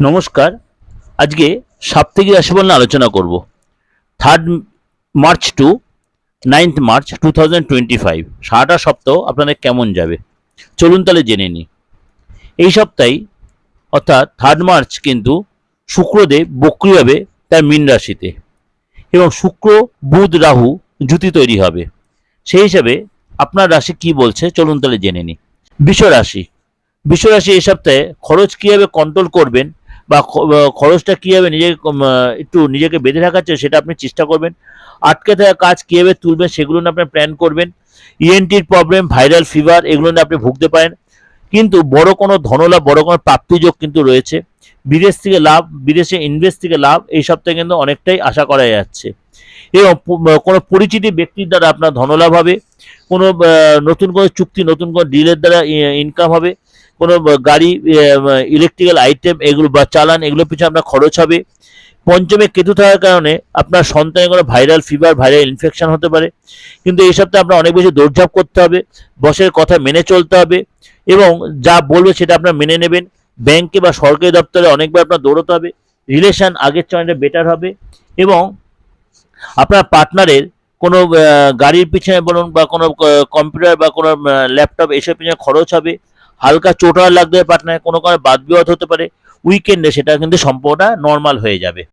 নমস্কার। আজকে সাপ্তাহিক রাশিফল নিয়ে আলোচনা করব। Third March to ninth March two thousand twenty five সারাটা সপ্তাহ আপনাদের কেমন যাবে? চলুন তাহলে জেনে নিই। এই সপ্তাহে, অর্থাৎ থার্ড মার্চ কিন্তু শুক্রদেব বক্রি হবে তার মীন রাশিতে এবং শুক্র, বুধ, রাহু জুতি তৈরি হবে। সেই হিসাবে আপনার রাশি কি বলছে চলুন তাহলে জেনে নিই। বিশ্ব রাশি। বিশ্ব রাশি এই সপ্তাহে খরচ কীভাবে কন্ট্রোল করবেন বা খরচটা কীভাবে নিজেকে একটু নিজেকে বেঁধে রাখার সেটা আপনি চেষ্টা করবেন। আটকে থাকা কাজ কীভাবে তুলবেন সেগুলো নিয়ে আপনি প্ল্যান করবেন। ইএনটির প্রবলেম ভাইরাল ফিভার এগুলো নিয়ে আপনি ভুগতে পারেন। কিন্তু বড় কোনো ধনলাভ, বড় কোনো প্রাপ্তিযোগ কিন্তু রয়েছে। বিদেশ থেকে লাভ, বিদেশে ইনভেস্ট থেকে লাভ, এই সপ্তাহে কিন্তু অনেকটাই আশা করা যাচ্ছে। এবং কোনো পরিচিতি ব্যক্তির দ্বারা আপনার ধনলাভ হবে। কোনো নতুন কোনো চুক্তি, নতুন কোনো ডিলের দ্বারা ইনকাম হবে। কোনো গাড়ি ইলেকট্রিক্যাল আইটেম এগুলো বা চালান এগুলোর পিছনে আপনার খরচ হবে। পঞ্চমে কেতু থাকার কারণে আপনার সন্তানের কোনো ভাইরাল ফিভার ভাইরাল ইনফেকশন হতে পারে। কিন্তু এই সপ্তাহে আপনার অনেক বেশি দৌড়ঝাঁপ করতে হবে, বসের কথা মেনে চলতে হবে এবং যা বলবে সেটা আপনার মেনে নেবেন। ব্যাংকে বা সরকারি দপ্তরে অনেকবার আপনার দৌড়তে হবে রিলেশন আগের চেয়ে বেটার হবে এবং আপনার পার্টনারের কোনো গাড়ির পিছনে বলুন বা কোনো কম্পিউটার বা কোনো ল্যাপটপ এসব পিছনে খরচ হবে। হালকা চোট লাগতে পারে কোনো কারণে বাদ বিবাদ হতে পারে উইকেন্ডে সেটা কিন্তু সম্পূর্ণটা নর্মাল হয়ে যাবে।